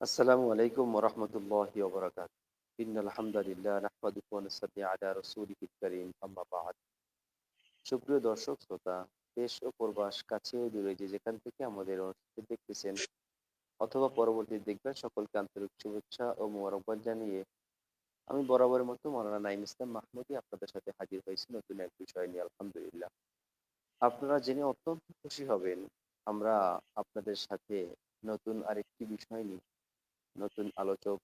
আসসালামু আলাইকুম ওরহমতুল্লাহি ওবরাকাত। সুপ্রিয় দর্শক, শ্রোতা, দেশ ও প্রবাস কাছে দূরে যে যেখান থেকে আমাদের অনুষ্ঠানটি দেখতেছেন অথবা পরবর্তী দেখবেন, সকলকে আন্তরিক শুভেচ্ছা ও মোবারকবাদ জানিয়ে আমি বরাবরের মতো মাওলানা নাইম ইসলাম মাহমুদি আপনাদের সাথে হাজির হয়েছি নতুন এক বিষয় নিয়ে, আলহামদুলিল্লাহ। আপনারা জেনে অত্যন্ত খুশি হবেন, আমরা আপনাদের সাথে নতুন আরেকটি বিষয় নিয়ে নতুন আলোচক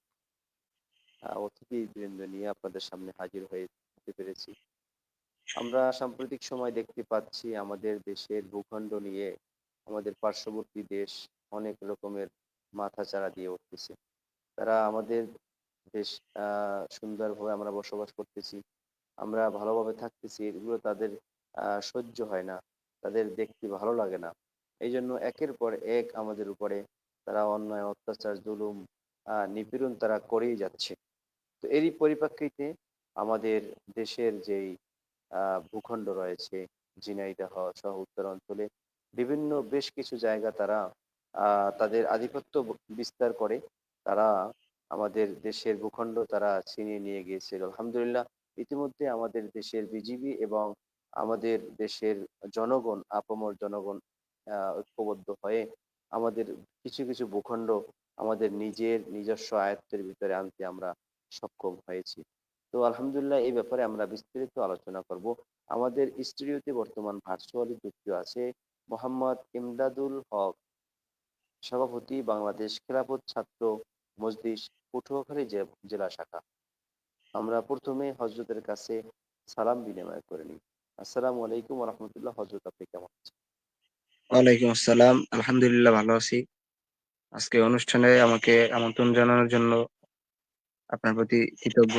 অতিথিবৃন্দ নিয়ে আপনাদের সামনে হাজির হয়ে হতে পেরেছি। আমরা সাম্প্রতিক সময় দেখতে পাচ্ছি আমাদের দেশের ভূখণ্ড নিয়ে আমাদের পার্শ্ববর্তী দেশ অনেক রকমের মাথাচাড়া দিয়ে উঠতেছে। তারা আমাদের বেশ সুন্দরভাবে আমরা বসবাস করতেছি, আমরা ভালোভাবে থাকতেছি, এগুলো তাদের সহ্য হয় না, তাদের দেখতে ভালো লাগে না। এই জন্য একের পর এক আমাদের উপরে তারা অন্যায়, অত্যাচার, জুলুম নিপীড়ন তারা করেই যাচ্ছে। তো এরই পরিপ্রেক্ষিতে আমাদের দেশের যেই ভূখণ্ড রয়েছে, ঝিনাইদহ সহ উত্তর অঞ্চলে বিভিন্ন বেশ কিছু জায়গা তারা তাদের আধিপত্য বিস্তার করে। তারা আমাদের দেশের ভূখণ্ড তারা ছিনিয়ে নিয়ে গিয়েছিল। আলহামদুলিল্লাহ, ইতিমধ্যে আমাদের দেশের বিজিবি এবং আমাদের দেশের জনগণ, আপামর জনগণ ঐক্যবদ্ধ হয়ে আমাদের কিছু কিছু ভূখণ্ড আমাদের নিজের নিজস্ব আয়ত্তের ভিতরে আনতে আমরা সক্ষম হয়েছি। তো আলহামদুলিল্লাহ এই ব্যাপারে আমরা বিস্তারিত আলোচনা করব। আমাদের স্টুডিওতে বর্তমান ভার্চুয়ালি যুক্ত আছে মোহাম্মদ ইমদাদুল হক, সভাপতি বাংলাদেশ খেলাফত ছাত্র মজলিস, পটুয়াখালী জেলা শাখা। আমরা প্রথমে হজরতের কাছে সালাম বিনিময় করে নিই। আসসালামু আলাইকুম রহমতুল্লাহ। হজরত আপনি কেমন আছেন? ওয়ালাইকুম আসসালাম। আলহামদুলিল্লাহ ভালো আছি। আজকে অনুষ্ঠানে আমাকে আমন্ত্রণ জানানোর জন্য আপনার প্রতি কৃতজ্ঞ।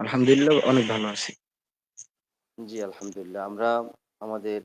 আলহামদুলিল্লাহ, অনেক ভালো আছি। জি, আলহামদুলিল্লাহ। আমরা আমাদের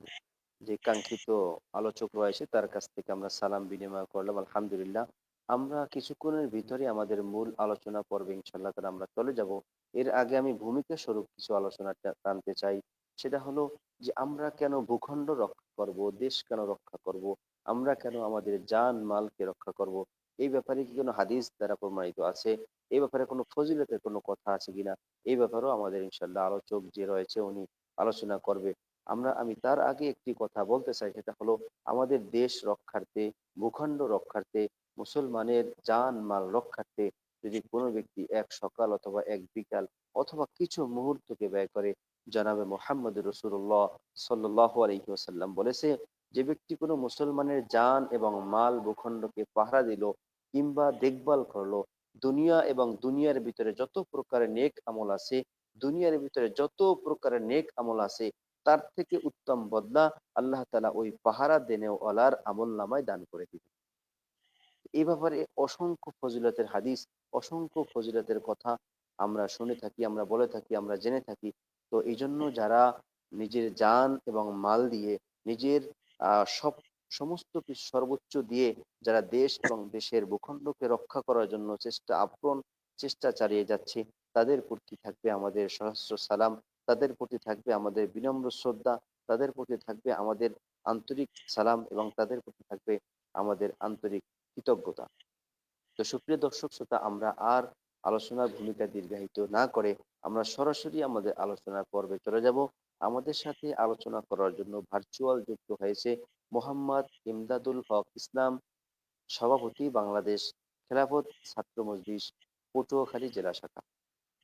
যে কাঙ্ক্ষিত আলোচক রয়েছে, তার কাছ থেকে আমরা সালাম বিনিময় করলাম, আলহামদুলিল্লাহ। আমরা কিছুক্ষণের ভিতরে আমাদের মূল আলোচনা পর্বে ইনশাল্লাহ তাআলা আমরা চলে যাব। এর আগে আমি ভূমিকা স্বরূপ কিছু আলোচনা টানতে চাই। সেটা হলো যে আমরা কেন ভূখণ্ড রক্ষা করব, দেশ কেন রক্ষা করব আমরা কেন আমাদের জান, মালকে রক্ষা করব? এই ব্যাপারে কি কোনো হাদিস দ্বারা প্রমাণিত আছে? এই ব্যাপারে কোনো ফজিলতের কোনো কথা আছে কিনা? এই ব্যাপারেও আমাদের ইনশাল্লাহ আলোচক যে রয়েছে উনি আলোচনা করবে। আমরা, আমি তার আগে একটি কথা বলতে চাই, সেটা হলো আমাদের দেশ রক্ষার্থে, ভূখণ্ড রক্ষার্থে, মুসলমানের জান, মাল রক্ষার্থে যদি কোনো ব্যক্তি এক সকাল অথবা এক বিকাল অথবা কিছু মুহূর্তকে ব্যয় করে, জানাবে মোহাম্মদ রসুল্লাহ সাল্লাহ আলহি ওসাল্লাম বলেছে যে ব্যক্তি কোনো মুসলমানের জান এবং মাল ভূখণ্ডকে পাহারা দিল কিংবা দেখভাল করল, দুনিয়া এবং দুনিয়ার ভিতরে যত প্রকারের নেক আমল আছে, দুনিয়ার ভিতরে যত প্রকারের নেক আমল আছে, তার থেকে উত্তম বদলা আল্লাহ তালা ওই পাহারা দেনেওয়ালার আমল নামায় দান করে দিবেন এই ব্যাপারে অসংখ্য ফজিলতের হাদিস, অসংখ্য ফজিলতের কথা আমরা শুনে থাকি, আমরা বলে থাকি, আমরা জেনে থাকি। তো এই জন্য যারা নিজের জান এবং মাল দিয়ে নিজের সব, সমস্ত কিছু সর্বোচ্চ দিয়ে যারা দেশ এবং দেশের ভূখণ্ডকে রক্ষা করার জন্য চেষ্টা, আপ্রাণ চেষ্টা চালিয়ে যাচ্ছে, তাদের প্রতি থাকবে আমাদের সহস্র সালাম, তাদের প্রতি থাকবে আমাদের বিনম্র শ্রদ্ধা, তাদের প্রতি থাকবে আমাদের আন্তরিক সালাম এবং তাদের প্রতি থাকবে আমাদের আন্তরিক কৃতজ্ঞতা। তো সুপ্রিয় দর্শক শ্রোতা, আমরা আর আলোচনার ভূমিকা দীর্ঘায়িত না করে আমরা সরাসরি আমাদের আলোচনার পর্বে চলে যাব। আমাদের সাথে আলোচনা করার জন্য ভার্চুয়াল যুক্ত হয়েছে মোহাম্মদ ইমদাদুল হক ইসলাম, সভাপতি বাংলাদেশ খেলাফত ছাত্র মজলিস, পটুয়াখালী জেলা শাখা।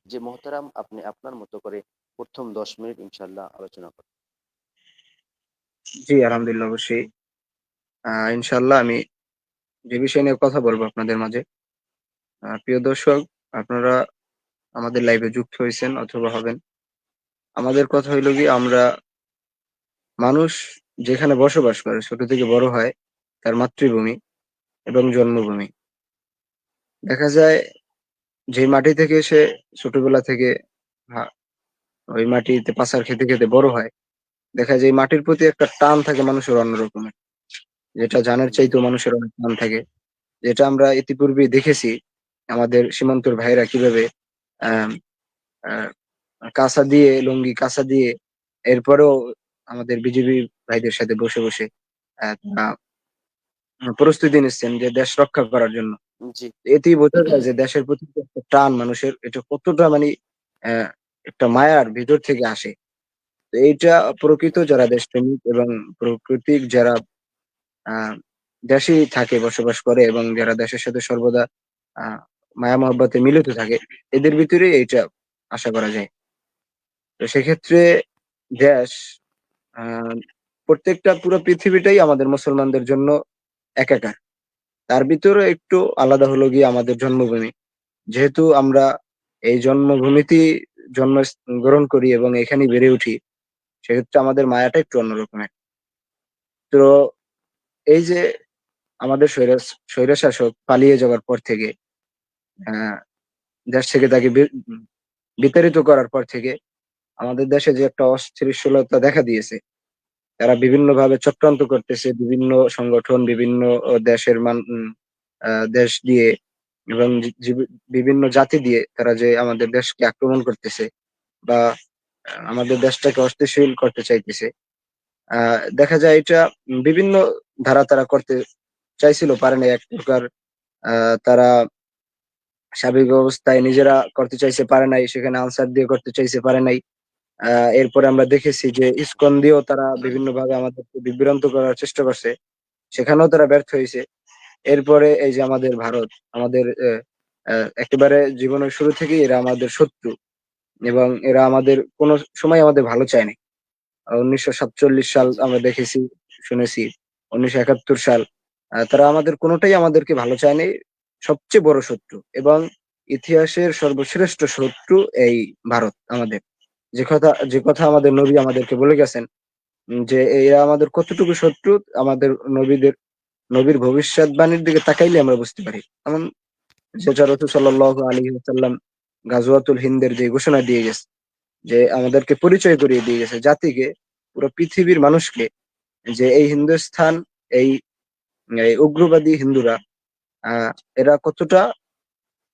যে মোহতারাম, আপনি আপনার মতো করে প্রথম দশ মিনিট ইনশাল্লাহ আলোচনা করেন। জি, আলহামদুলিল্লাহ, অবশ্যই। ইনশাল্লাহ আমি যে বিষয় নিয়ে কথা বলব আপনাদের মাঝে প্রিয় দর্শক, আপনারা আমাদের লাইভে যুক্ত হয়েছেন অথবা হবেন। আমাদের কথা হইল কি, আমরা মানুষ যেখানে বসবাস করে, ছোট থেকে বড় হয়, তার মাতৃভূমি এবং জন্মভূমি। দেখা যায় যে মাটি থেকে সে ছোটবেলা থেকে ওই মাটিতে পাচার খেতে খেতে বড় হয়, দেখা যায় মাটির প্রতি একটা টান থাকে মানুষের অন্যরকমের যেটা জানের চাইতেও মানুষের অনেক টান থাকে। যেটা আমরা ইতিপূর্বে দেখেছি, আমাদের সীমান্তর ভাইরা কীভাবে কাঁসা দিয়ে লুঙ্গি কাঁসা দিয়ে এরপরেও আমাদের বিজিবি ভাইদের সাথে বসে বসে প্রস্তুতি নিচ্ছেন যে দেশ রক্ষা করার জন্য। এতেই বোঝা যায় যে দেশের প্রতি টান মানুষের এটা কতটা মানে একটা মায়ার ভিতর থেকে আসে। তো এইটা প্রকৃত যারা দেশপ্রেমিক এবং প্রকৃতিক যারা দেশেই থাকে, বসবাস করে এবং যারা দেশের সাথে সর্বদা মায়া মহব্বতে মিলিত থাকে, এদের ভিতরেই এইটা আশা করা যায়। তো সেক্ষেত্রে দেশ প্রত্যেকটা পুরো পৃথিবীটাই আমাদের মুসলমানদের জন্য একাকার। তার ভিতরে একটু আলাদা হলো গিয়ে আমাদের জন্মভূমি। যেহেতু আমরা এই জন্মভূমিতেই জন্ম গ্রহণ করি এবং এখানেই বেড়ে উঠি, সেক্ষেত্রে আমাদের মায়াটা একটু অন্যরকমের। তো এই যে আমাদের স্বৈরশাসক পালিয়ে যাওয়ার পর থেকে আ দেশ থেকে তাকে বিতাড়িত করার পর থেকে আমাদের দেশে যে একটা অস্থিরশীলতা দেখা দিয়েছে। তারা বিভিন্নভাবে চক্রান্ত করতেছে, বিভিন্ন সংগঠন, বিভিন্ন দেশের মান দেশ দিয়ে এবং বিভিন্ন জাতি দিয়ে তারা যে আমাদের দেশকে আক্রমণ করতেছে বা আমাদের দেশটাকে অস্থিতিশীল করতে চাইতেছে। দেখা যায় এটা বিভিন্ন ধারা তারা করতে চাইছিল, পারে নাই। এক প্রকার তারা সার্বিক অবস্থায় নিজেরা করতে চাইছে, পারে নাই। সেখানে আনসার দিয়ে করতে চাইছে, পারে নাই। আ এরপরে আমরা দেখেছি যে ইসকন দিয়েও তারা বিভিন্নভাবে আমাদেরকে বিভ্রান্ত করার চেষ্টা করছে। সেখানেও তারা ব্যর্থ হয়েছে এরপরে এই যে আমাদের ভারত, আমাদের একেবারে জীবনের শুরু থেকেই এরা আমাদের শত্রু এবং এরা আমাদের কোন সময় আমাদের ভালো চায়নি উনিশশো ১৯৪৭ সাল আমরা দেখেছি, শুনেছি। ১৯৭১ সাল। তারা আমাদের কোনোটাই আমাদেরকে ভালো চায়নি সবচেয়ে বড় শত্রু এবং ইতিহাসের সর্বশ্রেষ্ঠ শত্রু এই ভারত আমাদের। যে কথা যে কথা আমাদের নবী আমাদেরকে বলে গেছেন যে এরা আমাদের কতটুকু শত্রু আমাদের নবীদের নবীর ভবিষ্যৎবাণীর দিকে তাকাইলে আমরা বুঝতে পারি। এমন যেটা আলাইহি ওয়াসাল্লাম গাজওয়াতুল হিন্দের যে ঘোষণা দিয়ে গেছে যে আমাদেরকে পরিচয় করিয়ে দিয়ে গেছে জাতিকে, পুরো পৃথিবীর মানুষকে যে এই হিন্দুস্থান, এই উগ্রবাদী হিন্দুরা এরা কতটা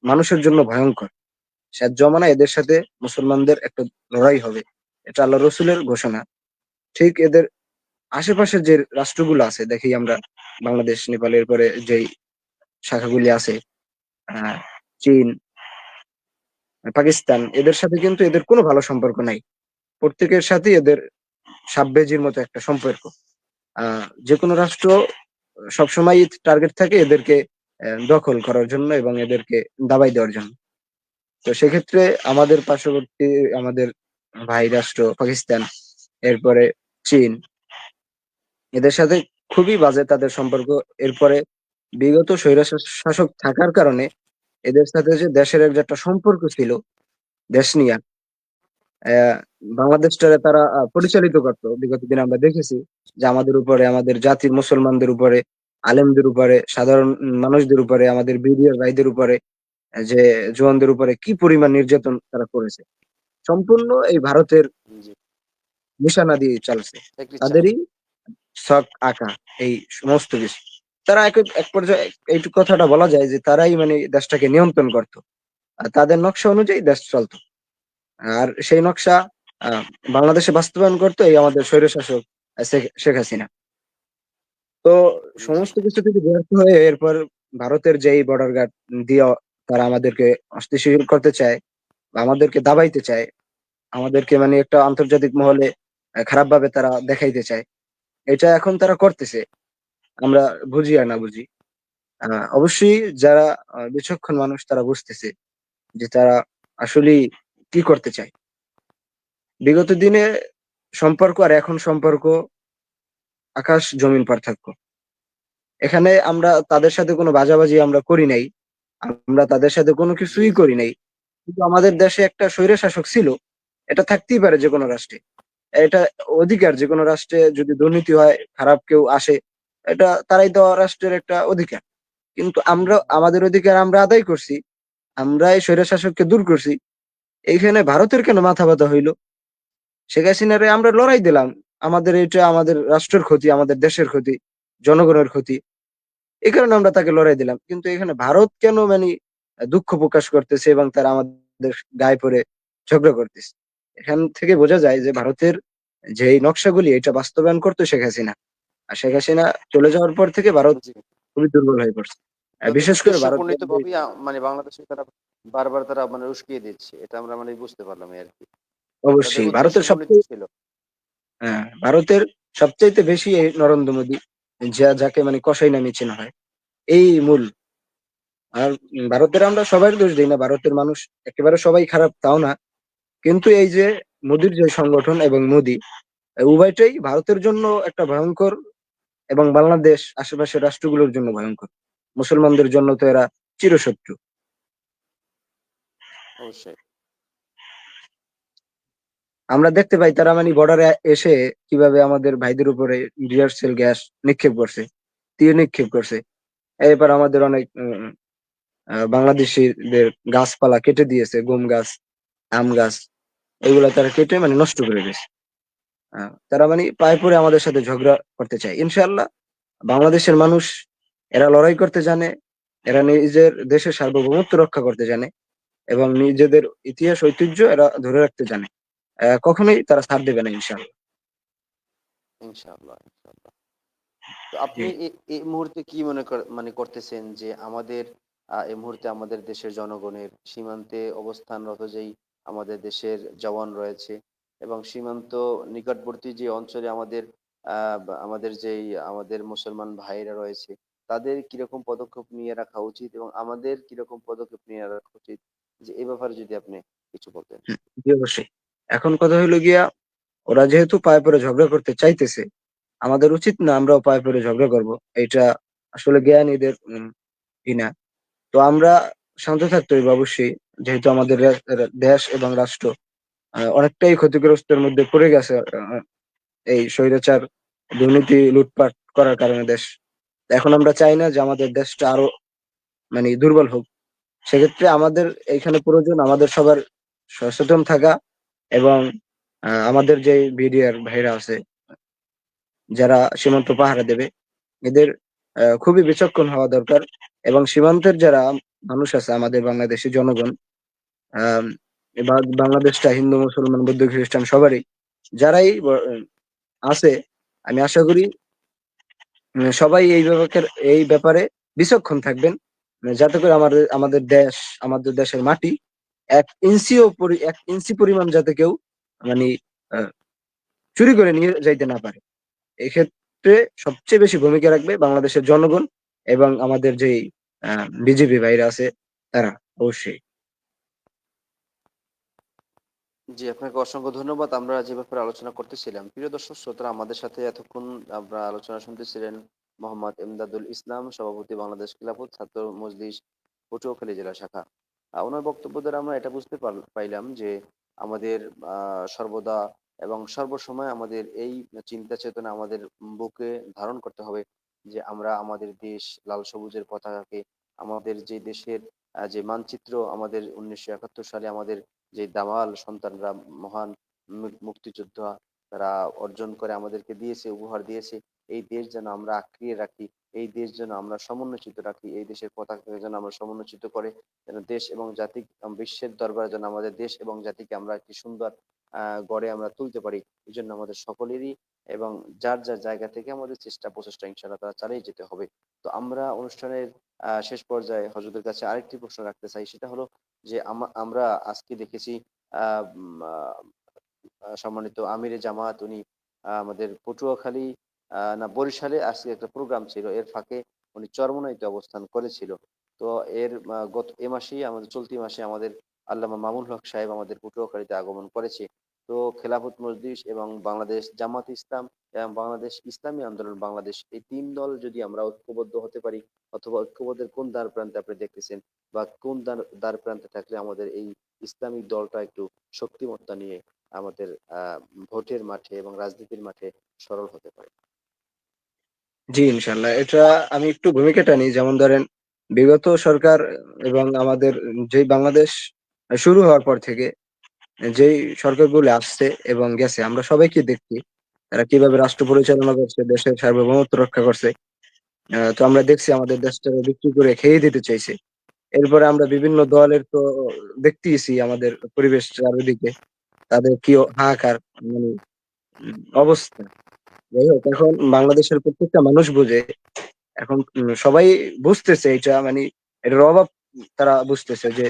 মানুষের জন্য ভয়ংকর। শেষ জমানা এদের সাথে মুসলমানদের একটা লড়াই হবে। এটা আল্লাহ রসুলের ঘোষণা। ঠিক এদের আশেপাশের যে রাষ্ট্রগুলো আছে দেখি আমরা বাংলাদেশ, নেপালের পরে যেই শাখাগুলি আছে চীন, পাকিস্তান এদের সাথে কিন্তু এদের কোনো ভালো সম্পর্ক নাই। প্রত্যেকের সাথেই এদের সাবভেজির মতো একটা সম্পর্ক। আ যেকোনো রাষ্ট্র সবসময়ই টার্গেট থাকে এদেরকে দখল করার জন্য এবং এদেরকে দাবাই দেওয়ার জন্য। তো সেক্ষেত্রে আমাদের পার্শ্ববর্তী আমাদের ভাই রাষ্ট্র পাকিস্তান, এরপরে চীন এদের সাথে খুবই বাজে তাদের সম্পর্ক। এরপরে বিগত স্বৈরশাস শাসক থাকার কারণে এদের সাথে যে দেশের একটা সম্পর্ক ছিল দেশ নিয়া, বাংলাদেশটারে তারা পরিচালিত করত। বিগত দিনে আমরা দেখেছি যে আমাদের উপরে, আমাদের জাতির মুসলমানদের উপরে, আলেমদের উপরে, সাধারণ মানুষদের উপরে, আমাদের বিডিআর ভাইদের উপরে, যে জওয়ানদের উপরে কি পরিমাণ নির্যাতন তারা করেছে। সম্পূর্ণ এই ভারতের। নিশানা দিয়ে চালছে। তাদেরই ছক আঁকা এই সমস্ত কিছু। তারা এক এক পর্যায়ে এইটুক কথাটা বলা যায় যে তারাই মানে দেশটাকে নিয়ন্ত্রণ করত। আর তাদের নকশা অনুযায়ী দেশ চলত। আর সেই নকশা বাংলাদেশে বাস্তবায়ন করতো এই আমাদের স্বৈরশাসক শেখ শেখ হাসিনা। তো সমস্ত কিছু থেকে ব্যর্থ হয়ে এরপর ভারতের যেই বর্ডার গার্ড দিয়ে তারা আমাদেরকে অস্থিতিশীল করতে চায় বা আমাদেরকে দাবাইতে চায়, আমাদেরকে মানে একটা আন্তর্জাতিক মহলে খারাপভাবে তারা দেখাইতে চায়। এটা এখন তারা করতেছে। আমরা বুঝি আর না বুঝি। অবশ্যই যারা বিচক্ষণ মানুষ তারা বুঝতেছে যে তারা আসলেই কি করতে চায়। বিগত দিনে সম্পর্ক আর এখন সম্পর্ক আকাশ জমিন পার্থক্য। এখানে আমরা তাদের সাথে কোনো বাজাবাজি আমরা করি নাই। আমরা তাদের সাথে কোনো কিছুই করি নাই। কিন্তু আমাদের দেশে একটা স্বৈরশাসক ছিল। এটা থাকতেই পারে যেকোনো রাষ্ট্রে। এটা অধিকার যেকোনো রাষ্ট্রে যদি দুর্নীতি হয়, খারাপ কেউ আসে, এটা তারাই দেওয়া রাষ্ট্রের একটা অধিকার। কিন্তু আমরা আমাদের অধিকার আমরা আদায় করছি। আমরা এই স্বৈরশাসককে দূর করছি। এইখানে ভারতের কেন মাথা ব্যথা হইল শেখ হাসিনারে আমরা লড়াই দিলাম। আমাদের এটা আমাদের রাষ্ট্রের ক্ষতি, আমাদের দেশের ক্ষতি, জনগণের ক্ষতি। এই কারণে আমরা তাকে লড়াই দিলাম। কিন্তু এখানে ভারত কেন মানে দুঃখ প্রকাশ করতেছে এবং তারা আমাদের গায়ে পড়ে ঝগড়া করতেছে। এখান থেকে বোঝা যায় যে ভারতের যেই নকশাগুলি এটা বাস্তবায়ন করতো শেখ হাসিনা। আর শেখ হাসিনা চলে যাওয়ার পর থেকে ভারত খুবই দুর্বল হয়ে পড়ছে বিশেষ করে ভারত মানে বাংলাদেশে তারা বারবার তারা মানে উস্কিয়ে দিচ্ছে এটা আমরা মানে বুঝতে পারলাম আর কি অবশ্যই ভারতের সবচেয়ে ছিল হ্যাঁ, ভারতের সবচাইতে বেশি এই নরেন্দ্র মোদী যা, যাকে মানে কসাই নামে চেনা হয়। এই মূল। আর ভারতের আমরা সবাই দোষ দিই না, ভারতের মানুষ একেবারে সবাই খারাপ, তাও না। কিন্তু এই যে মোদির যে সংগঠন এবং মোদি, উভয়টাই ভারতের জন্য একটা ভয়ঙ্কর এবং বাংলাদেশ আশেপাশের রাষ্ট্রগুলোর জন্য ভয়ঙ্কর। মুসলমানদের জন্য তো এরা চিরশত্রু। অবশ্যই। আমরা দেখতে পাই তারা মানে বর্ডারে এসে কীভাবে আমাদের ভাইদের উপরে ডিয়ারসেল গ্যাস নিক্ষেপ করছে, তীর নিক্ষেপ করছে। এরপর আমাদের অনেক বাংলাদেশিদের গাছপালা কেটে দিয়েছে, গম গাছ, আম গাছ, এগুলা তারা কেটে মানে নষ্ট করে দিয়েছে। তারা মানে পায়ে পড়ে আমাদের সাথে ঝগড়া করতে চায়। ইনশাল্লাহ বাংলাদেশের মানুষ, এরা লড়াই করতে জানে, এরা নিজের দেশের সার্বভৌমত্ব রক্ষা করতে জানে এবং নিজেদের ইতিহাস, ঐতিহ্য এরা ধরে রাখতে জানে। কখনোই তারা ছাড় দেবে না ইনশাআল্লাহ। ইনশাআল্লাহ ইনশাআল্লাহ। তো আপনি এই মুহূর্তে কি মনে মানে করতেছেন যে আমাদের এই মুহূর্তে আমাদের দেশের জনগণের সীমান্তে অবস্থানরত যেই আমাদের দেশের জওয়ান রয়েছে এবং সীমান্ত নিকটবর্তী যে অঞ্চলে আমাদের আহ, আমাদের যেই আমাদের মুসলমান ভাইরা রয়েছে তাদের কীরকম পদক্ষেপ নিয়ে রাখা উচিত এবং আমাদের কীরকম পদক্ষেপ নিয়ে রাখা উচিত? যে এই ব্যাপারে যদি আপনি কিছু বলতেন। জি অবশ্যই। এখন কথা হইল গিয়া, ওরা যেহেতু পায়ে পড়ে ঝগড়া করতে চাইতেছে, আমাদের উচিত না আমরাও পায়ে পড়ে ঝগড়া করব। এটা আসলে জ্ঞানীদের ই না তো আমরা শান্ত থাকতে হইব অবশ্যই, যেহেতু আমাদের দেশ এবং রাষ্ট্র অনেকটাই ক্ষতিগ্রস্তের মধ্যে পড়ে গেছে এই স্বৈরাচার, দুর্নীতি, লুটপাট করার কারণে দেশ। এখন আমরা চাই না যে আমাদের দেশটা আরও মানে দুর্বল হোক। সেক্ষেত্রে আমাদের এইখানে প্রয়োজন আমাদের সবার সচেতন থাকা এবং আমাদের যে বিডিআর ভাইরা আছে, যারা সীমান্ত পাহারা দেবে, এদের খুবই বিচক্ষণ হওয়া দরকার এবং সীমান্তের যারা মানুষ আছে আমাদের বাংলাদেশের জনগণ বাংলাদেশটা হিন্দু, মুসলমান, বৌদ্ধ, খ্রিস্টান সবারই, যারাই আছে, আমি আশা করি সবাই এই ব্যাপারে এই ব্যাপারে বিচক্ষণ থাকবেন, যাতে করে আমাদের আমাদের দেশ, আমাদের দেশের মাটি এক ইঞ্চিও এক ইঞ্চি পরিমাণ যাতে কেউ মানে চুরি করে নিয়ে যাইতে না পারে। এক্ষেত্রে সবচেয়ে বেশি ভূমিকা রাখবে বাংলাদেশের জনগণ এবং আমাদের যে বিজেপি ভাইরা আছে, তারা অবশ্যই। জি, আপনাকে অসংখ্য ধন্যবাদ। আমরা যে ব্যাপারে আলোচনা করতেছিলাম, প্রিয় দর্শক, শ্রোতারা, আমাদের সাথে এতক্ষণ আমরা আলোচনা শুনতেছিলেন মোহাম্মদ এমদাদুল ইসলাম, সভাপতি বাংলাদেশ খিলাফত ছাত্র মজলিস, পটুয়াখালী জেলা শাখা। ওনার বক্তব্য দ্বারা আমরা এটা বুঝতে পাইলাম যে আমাদের সর্বদা এবং সর্বসময় আমাদের এই চিন্তা চেতনা আমাদের বুকে ধারণ করতে হবে যে আমরা আমাদের দেশ লাল সবুজের পতাকাকে, আমাদের যে দেশের যে মানচিত্র আমাদের উনিশশো একাত্তর সালে আমাদের যে দামাল সন্তানরা, মহান মুক্তিযোদ্ধা তারা অর্জন করে আমাদেরকে দিয়েছে, উপহার দিয়েছে, এই দেশ যেন আমরা আঁকড়িয়ে রাখি। এই দেশ যেন আমরা সমুন্নচিত রাখি, এই দেশের পতাকাকে যেন আমরা সমুন্নচিত করে, যেন দেশ এবং জাতি বিশ্বের দরবারে যেন আমাদের দেশ এবং জাতিকে আমরা একটি সুন্দর গড়ে আমরা তুলতে পারি। এই জন্য আমাদের সকলেরই এবং যার যার জায়গা থেকে আমাদের চেষ্টা, প্রচেষ্টা ইনশাআল্লাহ তারা চালিয়ে যেতে হবে। তো আমরা অনুষ্ঠানের শেষ পর্যায়ে হজরতের কাছে আরেকটি প্রশ্ন রাখতে চাই। সেটা হলো যে আমরা আজকে দেখেছি সম্মানিত আমিরে জামাত, উনি আমাদের পটুয়াখালী না, বরিশালে আজকে একটা প্রোগ্রাম ছিল, এর ফাঁকে উনি চরমনাইতে অবস্থান করেছিল। তো এর গত এ মাসেই আমাদের, চলতি মাসে আমাদের আল্লামা মামুন হক সাহেব আমাদের পটুয়াখালীতে আগমন করেছে। তো খেলাফত মজলিস এবং বাংলাদেশ জামাত ইসলাম এবং বাংলাদেশ ইসলামী আন্দোলন, বাংলাদেশ এই তিন দল যদি আমরা ঐক্যবদ্ধ হতে পারি অথবা ঐক্যবদ্ধের কোন দ্বার প্রান্তে আপনি দেখতেছেন বা কোন দ্বার দ্বার প্রান্তে থাকলে আমাদের এই ইসলামিক দলটা একটু শক্তিমত্তা নিয়ে আমাদের, আহ, ভোটের মাঠে এবং রাজনীতির মাঠে সরল হতে পারে। জি ইনশাল্লাহ এটা আমি একটু ভূমিকাটা নিই। যেমন ধরেন, বিগত সরকার এবং আমাদের যে বাংলাদেশ শুরু হওয়ার পর থেকে যেই সরকারগুলো আসছে এবং গেছে, আমরা সবাইকে দেখছি তারা কীভাবে রাষ্ট্র পরিচালনা করছে, দেশের সার্বভৌমত্ব রক্ষা করছে। তো আমরা দেখছি আমাদের দেশটাকে বিক্রি করে খেয়ে দিতে চাইছে। এরপরে আমরা বিভিন্ন দলের তো দেখতেইছি আমাদের পরিবেশ চারিদিকে, তাদের কি হাহাকার মানে অবস্থা। যাই হোক এখন বাংলাদেশের প্রত্যেকটা মানুষ বোঝে এখন সবাই বুঝতেছে এটা মানে এটার অভাব তারা বুঝতেছে যে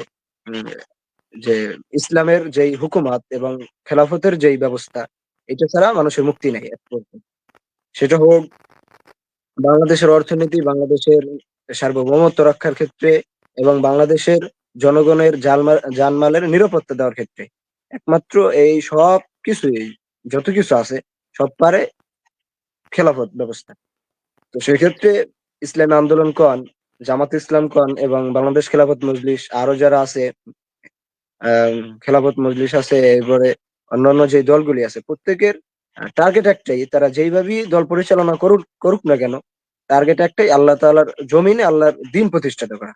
যে ইসলামের যেই হুকুমাত এবং খেলাফতের যেই ব্যবস্থা এটা ছাড়া মানুষের মুক্তি নেই সেটা হোক বাংলাদেশের অর্থনীতি, বাংলাদেশের সার্বভৌমত্ব রক্ষার ক্ষেত্রে এবং বাংলাদেশের জনগণের জানমালের নিরাপত্তা দেওয়ার ক্ষেত্রে। একমাত্র এই সবকিছুই যত কিছু আছে সব পারে খেলাফত ব্যবস্থা। তো সেক্ষেত্রে ইসলামী আন্দোলন কন, জামাত ইসলাম কন এবং বাংলাদেশ খেলাফত মজলিস আরও যারা আছে খেলাফত মজলিস আছে এরপরে অন্যান্য যে দলগুলি আছে প্রত্যেকের টার্গেট একটাই তারা যেইভাবেই দল পরিচালনা করুক করুক না কেন টার্গেট একটাই আল্লাহ তাআলার জমিনে আল্লাহর দিন প্রতিষ্ঠিত করা।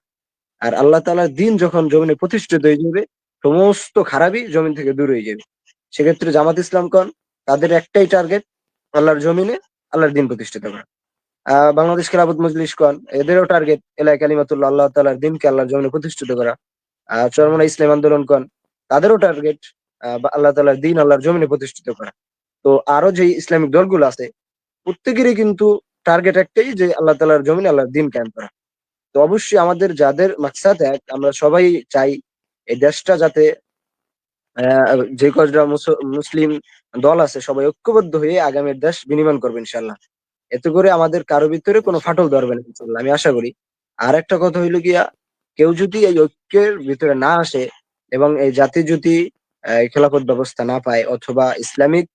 আর আল্লাহ তাআলার দ্বীন যখন জমিনে প্রতিষ্ঠিত হয়ে যাবে সমস্ত খারাপই জমিন থেকে দূর হয়ে যাবে। সেক্ষেত্রে জামাত ইসলাম কন তাদের একটাই টার্গেট আল্লাহর জমিনে আল্লাহর দিন প্রতিষ্ঠিত করা। আ বাংলাদেশ খেলাফত মজলিস কন এদেরও টার্গেট এলাহি কালিমাতুল্লাহ, আল্লাহ তাআলার দিনকে আল্লাহর জমিনে প্রতিষ্ঠিত করা। আ চরমোনাই ইসলামী আন্দোলন কন তাদেরও টার্গেট আ বা আল্লাহ তাআলার দিন আল্লাহর জমিনে প্রতিষ্ঠিত করা। তো আরও যেই ইসলামিক দলগুলো আছে, প্রত্যেকেরই কিন্তু টার্গেট একটাই যে আল্লাহ তাআলার জমিনে আল্লাহর দিন কায়েম করা। তো অবশ্যই আমাদের যাদের মাকসাদ এক, আমরা সবাই চাই এই দেশটা যাতে যে কজরা মুস, মুসলিম দল আছে, সবাই ঐক্যবদ্ধ হয়ে আগামীর দেশ বিনির্মাণ করবে ইনশাল্লাহ এতে করে আমাদের কারও ভিতরে কোনো ফাটল ধরবে না ইনশাল্লাহ আমি আশা করি। আর একটা কথা হইল গিয়া, কেউ যদি এই ঐক্যের ভিতরে না আসে এবং এই জাতি যদি খেলাফত ব্যবস্থা না পায় অথবা ইসলামিক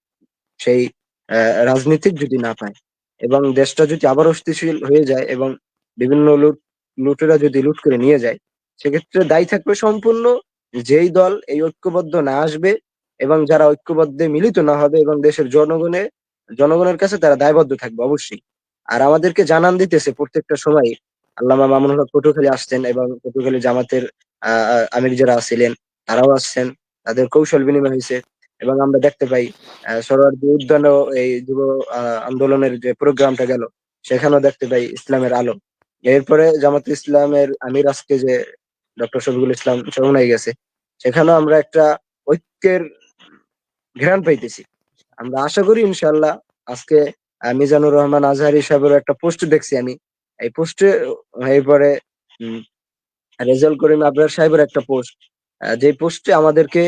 সেই অ্যা রাজনীতিক যদি না পায় এবং দেশটা যদি আবার অস্থিতিশীল হয়ে যায় এবং বিভিন্ন লুট, লুটেরা যদি লুট করে নিয়ে যায়, সেক্ষেত্রে দায়ী থাকবে সম্পূর্ণ যেই দল এই ঐক্যবদ্ধ না আসবে এবং যারা ঐক্যবদ্ধে মিলিত না হবে এবং দেশের জনগণের জনগণের কাছে তারা দায়বদ্ধ থাকবে অবশ্যই। আর আমাদেরকে জানান দিতেছে প্রত্যেকটা সময়, আল্লামা মামুনুল হক পটুয়াখালী আসছেন এবং পটুয়াখালী জামাতের, আ আ, আমির যারা ছিলেন, তারাও আসছেন। তাদের কৌশল বিনিময় হয়েছে এবং আমরা দেখতে পাই অ্যা সোহরাওয়ার্দী উদ্যানেও এই যুব আন্দোলনের যে প্রোগ্রামটা গেল, সেখানেও দেখতে পাই ইসলামের আলো। এরপরে জামাতে ইসলামের আমির আজকে যে ডক্টর শফিকুল ইসলাম চরমোনাই গেছে, সেখানেও আমরা একটা ঐক্যের ঘ্রাণ পাইতেছি। আমরা আশা করি ইনশাআল্লাহ আজকে মিজানুর রহমান আজহারি সাহেবের একটা পোস্ট দেখছি আমি। এই পোস্টে এরপরে উম, রেজাউল করিম আবরার সাহেবের একটা পোস্ট। যে পোস্টে আমাদেরকে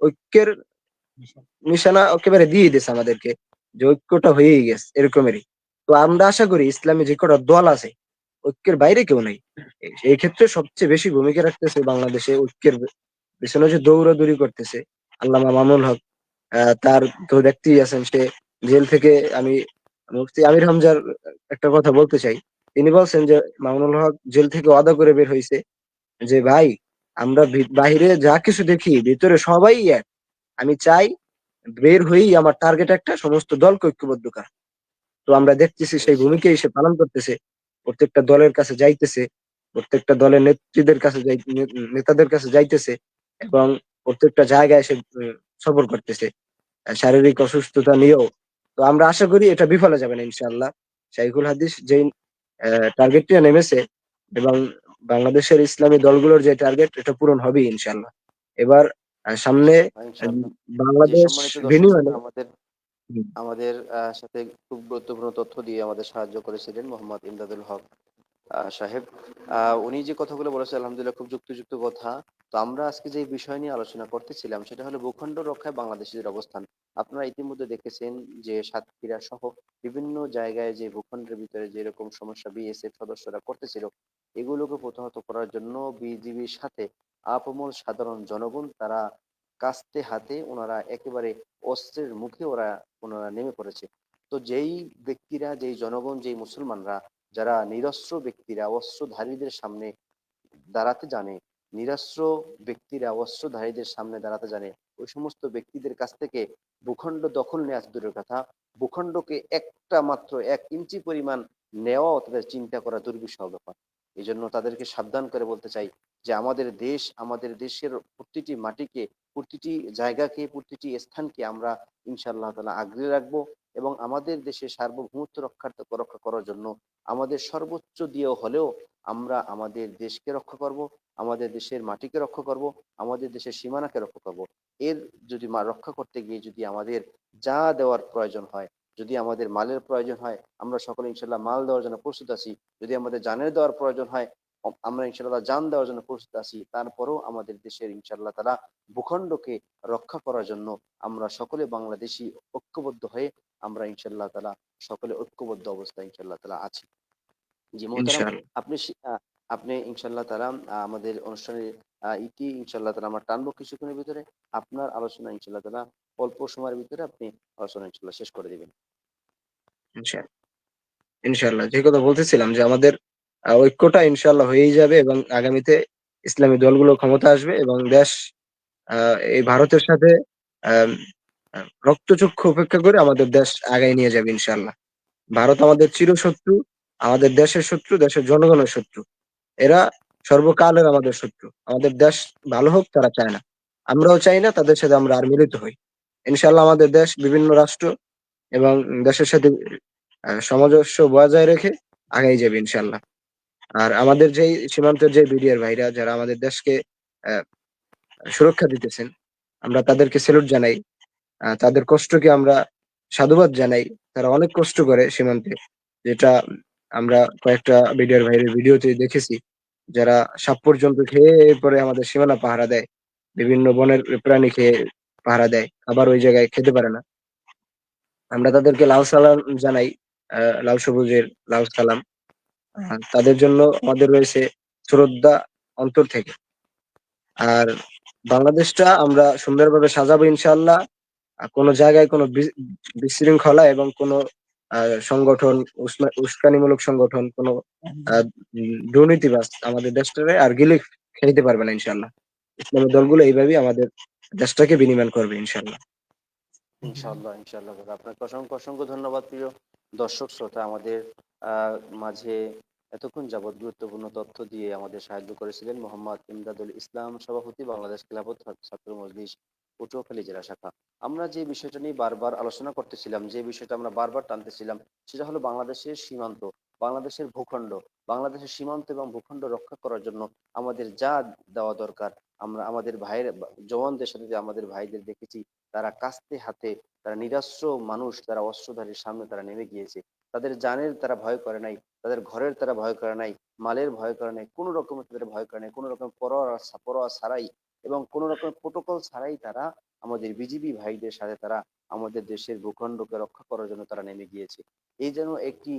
ঐক্যের নিশানা একেবারে দিয়ে দিছে আমাদেরকে। যে ঐক্যটা হয়েই গেছে, এরকমেরই। তো আমরা আশা করি ইসলামী যে কটা দল আছে, ঐক্যের বাইরে কেউ নাই। এই ক্ষেত্রে সবচেয়ে বেশি ভূমিকা রাখতেছে বাংলাদেশে ঐক্যের পেছনে যে দৌড়াদৌড়ি করতেছে, আল্লামা মামুনুল হক তার তো দেখতেই আছেন সে জেল থেকে আমি মুফতি আমির হামজার একটা কথা বলতে চাই। তিনি বলছেন যে মামুনুল হক জেল থেকে ওয়াদা করে বের হয়েছে যে, "ভাই আমরা বাহিরে যা কিছু দেখি ভিতরে সবাই এক। আমি চাই বের হয়েই আমার টার্গেট একটা সমস্ত দলকে ঐক্যবদ্ধ করা।" তো আমরা দেখতেছি সেই। ভূমিকাই সে পালন করতেছে। প্রত্যেকটা দলের কাছে যাইতেছে, প্রত্যেকটা দলের নেত্রীদের কাছে নেতাদের কাছে যাইতেছে এবং প্রত্যেকটা জায়গায় সে সফর করতেছে। শারীরিক অসুস্থতা নিয়েও। তো আমরা আশা করি এটা বিফলে যাবে না ইনশাআল্লাহ। শাইখুল হাদিস যেই অ্যা টার্গেট নেমেছে এবং বাংলাদেশের ইসলামী দলগুলোর যে টার্গেট এটা পূরণ হবেই ইনশাআল্লাহ। এবার সামনে। জি, বাংলাদেশ শ্রোতা আমাদের আমাদের সাথে খুব গুরুত্বপূর্ণ তথ্য দিয়ে আমাদের সাহায্য করেছিলেন মোহাম্মদ ইমদাদুল হক সাহেব। উনি যে কথাগুলো বলেছেন, আলহামদুলিল্লাহ খুব যুক্তিযুক্ত কথা। তো আমরা আজকে যে বিষয় নিয়ে আলোচনা করতেছিলাম, সেটা হলো ভূখণ্ড রক্ষায় বাংলাদেশের অবস্থান। আপনারা ইতিমধ্যে দেখেছেন যে সাতক্ষীরা সহ বিভিন্ন জায়গায় যে ভূখণ্ডের ভিতরে যেরকম সমস্যা বিএসএফ সদস্যরা করতেছিল, এগুলোকে প্রতিহত করার জন্য বিজিবির সাথে আপমল সাধারণ জনগণ তারা কাস্তে হাতে ওনারা একেবারে অস্ত্রের মুখে ওরা ওনারা নেমে পড়েছে। তো যেই ব্যক্তিরা, যেই জনগণ, যেই মুসলমানরা যারা নিরস্ত্র ব্যক্তিরা অস্ত্রধারীদের সামনে দাঁড়াতে জানে, নিরস্ত্র ব্যক্তিরা অস্ত্রধারীদের সামনে দাঁড়াতে জানে, ওই সমস্ত ব্যক্তিদের কাছ থেকে ভূখণ্ড দখল নেওয়া দূরের কথা, ভূখণ্ডকে একটা মাত্র এক ইঞ্চি পরিমাণ নেওয়াও তাদের চিন্তা করা দুর্বিষহ ব্যাপার। এই জন্য তাদেরকে সাবধান করে বলতে চাই যে আমাদের দেশ, আমাদের দেশের প্রতিটি মাটিকে, প্রতিটি জায়গাকে, প্রতিটি স্থানকে আমরা ইনশাআল্লাহ তালা আগলে রাখব এবং আমাদের দেশে সার্বভৌমত্ব রক্ষার্থ রক্ষা করার জন্য আমাদের সর্বোচ্চ দিয়ে হলেও আমরা আমাদের দেশকে রক্ষা করব, আমাদের দেশের মাটিকে রক্ষা করব, আমাদের দেশের সীমানাকে রক্ষা করব। এর যদি রক্ষা করতে গিয়ে যদি আমাদের যা দেওয়ার প্রয়োজন হয় যদি আমাদের মালের প্রয়োজন হয় আমরা সকলে ইনশাল্লাহ মাল দেওয়ার জন্য প্রস্তুত আছি যদি আমাদের জানের দেওয়ার প্রয়োজন হয় আমরা ইনশাল্লাহ জান দেওয়ার জন্য প্রস্তুত আছি। তারপরেও আমাদের দেশের ইনশাল্লাহ তারা ভূখণ্ডকে রক্ষা করার জন্য আমরা সকলে বাংলাদেশি ঐক্যবদ্ধ হয়ে আমরা ইনশাল্লাহ তালা সকলে ঐক্যবদ্ধ অবস্থায় ইনশাল্লাহ তালা আছি। জি আপনি আপনি ইনশাল্লাহ তালা আমাদের অনুষ্ঠানের ইতি ইনশাল্লাহ তারা আমরা টানবো কিছুক্ষণের ভিতরে? আপনার আলোচনা ইনশাল্লাহ তালা অল্প সময়ের ভিতরে আপনি আলোচনা ইনশাল্লাহ শেষ করে দিবেন। ইনশাআল্লাহ যে কথা বলতেছিলাম যে আমাদের ঐক্যটা ইনশাল্লাহ হয়েই যাবে এবং আগামীতে ইসলামী দলগুলো ক্ষমতা আসবে এবং দেশ এই ভারতের সাথে রক্তচক্ষু উপেক্ষা করে আমাদের দেশ আগায় নিয়ে যাবে ইনশাল্লাহ ভারত আমাদের চিরশত্রু, আমাদের দেশের শত্রু, দেশের জনগণের শত্রু। এরা সর্বকালের আমাদের শত্রু। আমাদের দেশ ভালো হোক, তারা চায় না। আমরাও চাই না, তাদের সাথে আমরা আর মিলিত হই। ইনশাল্লাহ আমাদের দেশ বিভিন্ন রাষ্ট্র এবং দেশের সাথে সামঞ্জস্য বজায় রেখে আগাই যাবে ইনশাআল্লাহ। আর আমাদের যেই সীমান্তের যে বিডিআর ভাইরা যারা আমাদের দেশকে সুরক্ষা দিতেছেন, আমরা তাদেরকে সেলুট জানাই। তাদের কষ্টকে আমরা সাধুবাদ জানাই। তারা অনেক কষ্ট করে সীমান্তে। যেটা আমরা কয়েকটা বিডিআর ভাইয়ের ভিডিওতে দেখেছি। যারা সাপ পর্যন্ত খেয়ে এরপরে আমাদের সীমানা পাহারা দেয়। বিভিন্ন বনের প্রাণী খেয়ে পাহারা দেয়। আবার ওই জায়গায় খেতে পারে না। আমরা তাদেরকে লাল সালাম জানাই। লাল সবুজের লাল সালাম। তাদের জন্য আমাদের রয়েছে শ্রদ্ধা অন্তর থেকে। আর বাংলাদেশটা আমরা সুন্দরভাবে সাজাবো ইনশাল্লাহ কোনো জায়গায় কোনো বিশৃঙ্খলা এবং কোনো সংগঠন উস্কানিমূলক সংগঠন, কোনো দুর্নীতিবাজ আমাদের দেশটারে আর গিলে খেতে পারবে না ইনশাল্লাহ ইসলামী দলগুলো এইভাবেই আমাদের দেশটাকে বিনিময় করবে ইনশাল্লাহ ইনশাআল্লাহ দাদা আপনাকে অসংখ্য অসংখ্য ধন্যবাদ প্রিয় দর্শক, শ্রোতা আমাদের মাঝে এতক্ষণ যাবৎ গুরুত্বপূর্ণ তথ্য দিয়ে আমাদের সাহায্য করেছিলেন মোহাম্মদ ইমদাদুল ইসলাম সভাপতি বাংলাদেশ খেলাফত ছাত্র মজলিস, পটুয়াখালী জেলা শাখা। আমরা যে বিষয়টা নিয়ে বারবার আলোচনা করতেছিলাম, যে বিষয়টা আমরা বারবার টানতেছিলাম, সেটা হলো বাংলাদেশের সীমান্ত, বাংলাদেশের ভূখণ্ড। বাংলাদেশের সীমান্ত এবং ভূখণ্ড রক্ষা করার জন্য আমাদের যা দেওয়া দরকার, আমরা আমাদের ভাইয়ের জওয়ানদের সাথে যে আমাদের ভাইদের দেখেছি, তারা কাস্তে হাতে, তারা নিরাশ্র মানুষ, তারা অস্ত্রধারীর সামনে তারা নেমে গিয়েছে। তাদের জানের তারা ভয় করে নাই তাদের ঘরের তারা ভয় করে নাই, মালের ভয় করে নাই, কোনো রকমের তাদের ভয় করে নাই, কোনো রকম পরোয়া পরোয়া ছাড়াই এবং কোনো রকম প্রোটোকল ছাড়াই তারা আমাদের বিজিবি ভাইদের সাথে তারা আমাদের দেশের ভূখণ্ডকে রক্ষা করার জন্য তারা নেমে গিয়েছে। এই যেন একটি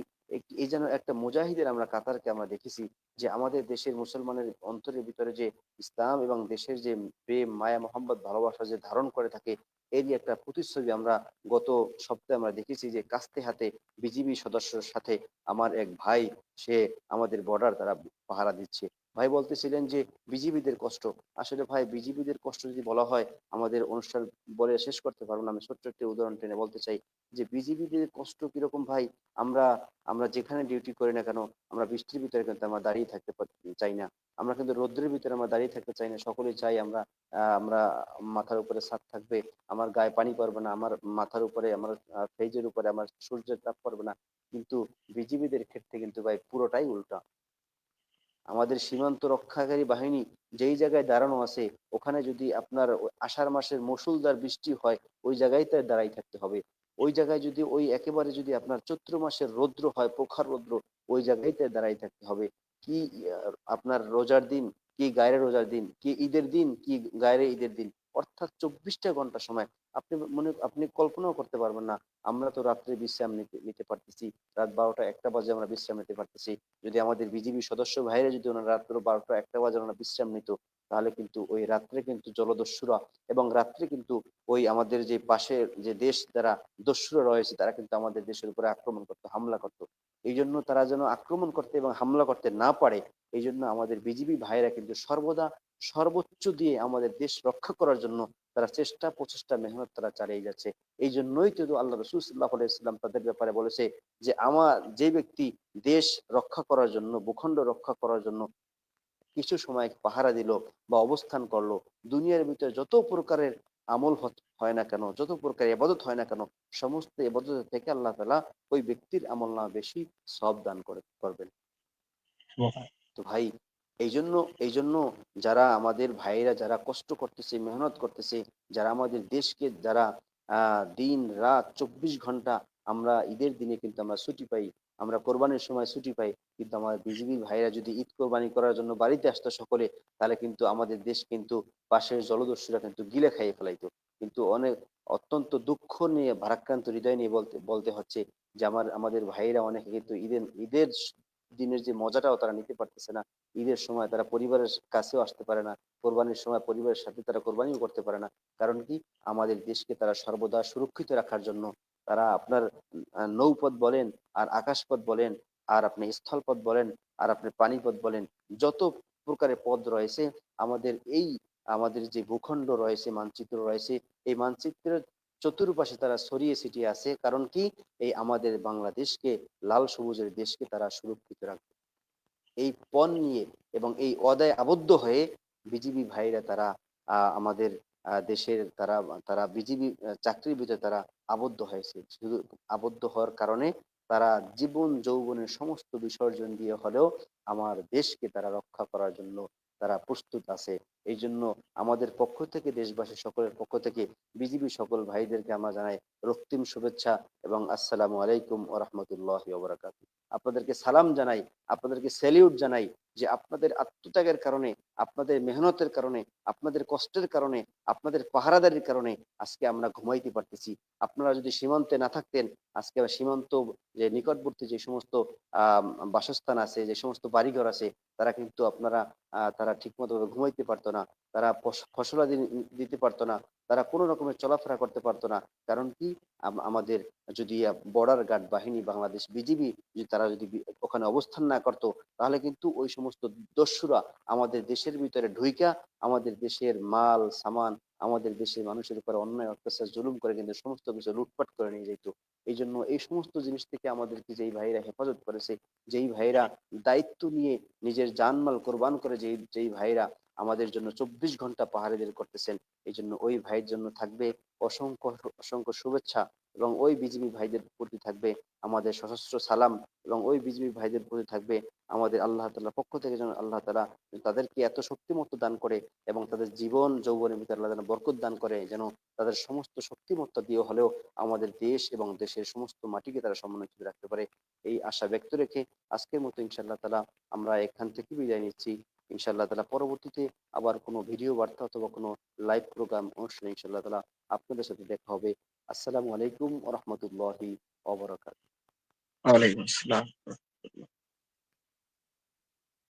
এই যেন একটা মুজাহিদের আমরা কাতারকে আমরা দেখেছি যে আমাদের দেশের মুসলমানের অন্তরের ভিতরে যে ইসলাম এবং দেশের যে প্রেম, মায়া মোহাম্মদ ভালোবাসা যে ধারণ করে থাকে এরই একটা প্রতিচ্ছবি আমরা গত সপ্তাহে আমরা দেখেছি যে কাস্তে হাতে বিজিবি সদস্যের সাথে আমার এক ভাই, সে আমাদের বর্ডার তারা পাহারা দিচ্ছে। ভাই বলতেছিলেন যে, বিজিবিদের কষ্ট। আসলে ভাই, বিজিবিদের কষ্ট যদি বলা হয়, আমাদের অনুষ্ঠান বলে শেষ করতে পারব না। আমি ছোট্ট একটি উদাহরণ টেনে বলতে চাই যে, বিজিবিদের কষ্ট কীরকম ভাই? আমরা আমরা যেখানে ডিউটি করি না কেন, আমরা বৃষ্টির ভিতরে কিন্তু আমরা দাঁড়িয়ে থাকতে চাই না। আমরা কিন্তু রৌদ্রের ভিতরে আমরা দাঁড়িয়ে থাকতে চাই না। সকলেই চাই আমরা আমরা মাথার উপরে ছাদ থাকবে। আমার গায়ে পানি পড়বে না। আমার মাথার উপরে, আমার ফেজের উপরে আমার সূর্যের তাপ পড়বে না। কিন্তু বিজিবিদের ক্ষেত্রে কিন্তু ভাই পুরোটাই উল্টা। আমাদের সীমান্ত রক্ষাকারী বাহিনী যেই জায়গায় দাঁড়ানো আছে, ওখানে যদি আপনার আষাঢ় মাসের মুষলধার বৃষ্টি হয়, ওই জায়গায় তার দাঁড়াই থাকতে হবে। ওই জায়গায় যদি ওই একেবারে যদি আপনার চৈত্র মাসের রৌদ্র হয়, প্রখার রৌদ্র, ওই জায়গায় তার দাঁড়াই থাকতে হবে। কি আপনার রোজার দিন, কি গায়ের রোজার দিন, কি ঈদের দিন, কি গায়ের ঈদের দিন অর্থাৎ চব্বিশটা ঘণ্টা সময়। আপনি মনে, আপনি কল্পনাও করতে পারবেন না, আমরা তো রাত্রে বিশ্রাম নিতে নিতে পারতেছি। রাত বারোটা একটা বাজে আমরা বিশ্রাম নিতে পারতেছি। যদি আমাদের বিজিবি সদস্য ভাইরা যদি ওনারা রাত্র বারোটা একটা বাজে ওনারা বিশ্রাম নিত তাহলে কিন্তু ওই রাত্রে কিন্তু জলদস্যুরা এবং রাত্রে কিন্তু ওই আমাদের যে পাশের যে দেশ যারা দস্যুরা রয়েছে, তারা কিন্তু আমাদের দেশের উপরে আক্রমণ করতো, হামলা করতো। এই জন্য তারা যেন আক্রমণ করতে এবং হামলা করতে না পারে, এই জন্য আমাদের বিজিবি ভাইরা কিন্তু সর্বদা সর্বোচ্চ দিয়ে আমাদের দেশ রক্ষা করার জন্য তারা চেষ্টা, প্রচেষ্টা, মেহনত তারা চালিয়ে যাচ্ছে। এই জন্যই তো আল্লাহ রসুল সাল্লাহ ইসলাম তাদের ব্যাপারে বলেছে যে, আমার যে ব্যক্তি দেশ রক্ষা করার জন্য, ভূখণ্ড রক্ষা করার জন্য কিছু সময় পাহারা দিল বা অবস্থান করল দুনিয়ার ভিতরে যত প্রকারের আমল হয় না কেন যত প্রকার এবাদত হয় না কেন সমস্ত এবাদত থেকে আল্লাহ তালা ওই ব্যক্তির আমল না বেশি সব দান করে করবেন। তো ভাই এই জন্য এই জন্য যারা আমাদের ভাইরা যারা কষ্ট করতেছে মেহনত করতেছে যারা আমাদের দেশকে যারা আহ দিন রাত চব্বিশ ঘণ্টা আমরা ঈদের দিনে কিন্তু আমরা ছুটি পাই আমরা কোরবানির সময় ছুটি পাই, কিন্তু আমার বিজিবি ভাইরা যদি ঈদ কোরবানি করার জন্য বাড়িতে আসতো সকলে, তাহলে কিন্তু আমাদের দেশ কিন্তু পাশের জলদস্যুরা কিন্তু গিলে খাইয়ে ফেলাইতো। কিন্তু অনেক অত্যন্ত দুঃখ নিয়ে, ভারাক্রান্ত হৃদয় নিয়ে বলতে বলতে হচ্ছে যে আমার, আমাদের ভাইরা অনেকে কিন্তু ঈদের ঈদের দিনের যে মজাটাও তারা নিতে পারতেছে না। ঈদের সময় তারা পরিবারের কাছেও আসতে পারে না, কোরবানির সময় পরিবারের সাথে তারা কোরবানিও করতে পারে না। কারণ কি? আমাদের দেশকে তারা সর্বদা সুরক্ষিত রাখার জন্য তারা আপনার নৌপথ বলেন আর আকাশপথ বলেন আর আপনি স্থলপথ বলেন আর আপনি পানিপথ বলেন, যত প্রকারের পথ রয়েছে, আমাদের এই, আমাদের যে ভূখণ্ড রয়েছে, মানচিত্র রয়েছে, এই মানচিত্রের চতুর্পাশে তারা ছড়িয়ে ছিটিয়ে আছে। কারণ কি? এই আমাদের বাংলাদেশকে, লাল সবুজের দেশকে তারা সুরক্ষিত রাখবে। এই পণ নিয়ে এবং এই অদায় আবদ্ধ হয়ে বিজিবি ভাইরা তারা আমাদের দেশের তারা তারা বিজিবি চাকরির ভিতরে তারা আবদ্ধ হয়েছে। শুধু আবদ্ধ হওয়ার কারণে তারা জীবন যৌবনের সমস্ত বিসর্জন দিয়ে হলেও আমার দেশকে তারা রক্ষা করার জন্য তারা প্রস্তুত আছে। এই জন্য আমাদের পক্ষ থেকে, দেশবাসী সকলের পক্ষ থেকে, বিজিবি সকল ভাইদেরকে আমরা জানাই রক্তিম শুভেচ্ছা এবং আসসালামু আলাইকুম ও রহমতুল্লাহ আপনাদেরকে সালাম জানাই, আপনাদেরকে স্যালিউট জানাই যে আপনাদের আত্মত্যাগের কারণে, আপনাদের মেহনতের কারণে, আপনাদের কষ্টের কারণে, আপনাদের পাহারাদারির কারণে আজকে আমরা ঘুমাইতে পারতেছি। আপনারা যদি সীমান্তে না থাকতেন, আজকে সীমান্ত যে নিকটবর্তী যে সমস্ত বাসস্থান আছে, যে সমস্ত বাড়িঘর আছে, তারা কিন্তু আপনারা তারা ঠিক মতো ঘুমাইতে পারতো না, তারা ফস- ফসলাদি দিতে পারতো না, তারা কোনো রকমের চলাফেরা করতে পারতো না। কারণ কি? আমাদের যদি বর্ডার গার্ড বাহিনী, বাংলাদেশ বিজিবি, যদি তারা যদি ওখানে অবস্থান না করতো, তাহলে কিন্তু ওই সমস্ত দস্যুরা আমাদের দেশের ভিতরে ঢুইকা, আমাদের দেশের মাল, সামান, আমাদের দেশের মানুষের উপর অন্যায়, অত্যাচার, জুলুম করে কিন্তু সমস্ত কিছু লুটপাট করে নিয়ে যেত এই জন্য এই সমস্ত জিনিস থেকে আমাদেরকে যেই ভাইরা হেফাজত করেছে, যেই ভাইরা দায়িত্ব নিয়ে নিজের জানমাল কোরবান করে যেই যেই ভাইরা আমাদের জন্য চব্বিশ ঘণ্টা পাহাড়েদের করতেছেন এই জন্য ওই ভাইয়ের জন্য থাকবে অসংখ্য অসংখ্য শুভেচ্ছা এবং ওই বিজিবি ভাইদের প্রতি থাকবে আমাদের সশস্ত্র সালাম এবং ওই বিজিবি ভাইদের প্রতি থাকবে আমাদের আল্লাহ তাআলার পক্ষ থেকে যেন আল্লাহ তাআলা তাদেরকে এত শক্তিমত্ত দান করে এবং তাদের জীবন, যৌবনের ভিতরে আল্লাহ যেন বরকত দান করে যেন তাদের সমস্ত শক্তিমত্তা দিয়ে হলেও আমাদের দেশ এবং দেশের সমস্ত মাটিকে তারা সমন্বিত রাখতে পারে এই আশা ব্যক্ত রেখে আজকের মতো ইনশাআল্লাহ তালা আমরা এখান থেকে বিদায় নিচ্ছি। ইনশাআল্লাহ তালা পরবর্তীতে আবার কোনো ভিডিও বার্তা অথবা কোনো লাইভ প্রোগ্রাম অনুষ্ঠানে ইনশাআল্লাহ তালা আপনাদের সাথে দেখা হবে। আসসালামু আলাইকুম ওরহমতুল্লাহি ওবরাকাত ওয়ালাইকুম আসসালাম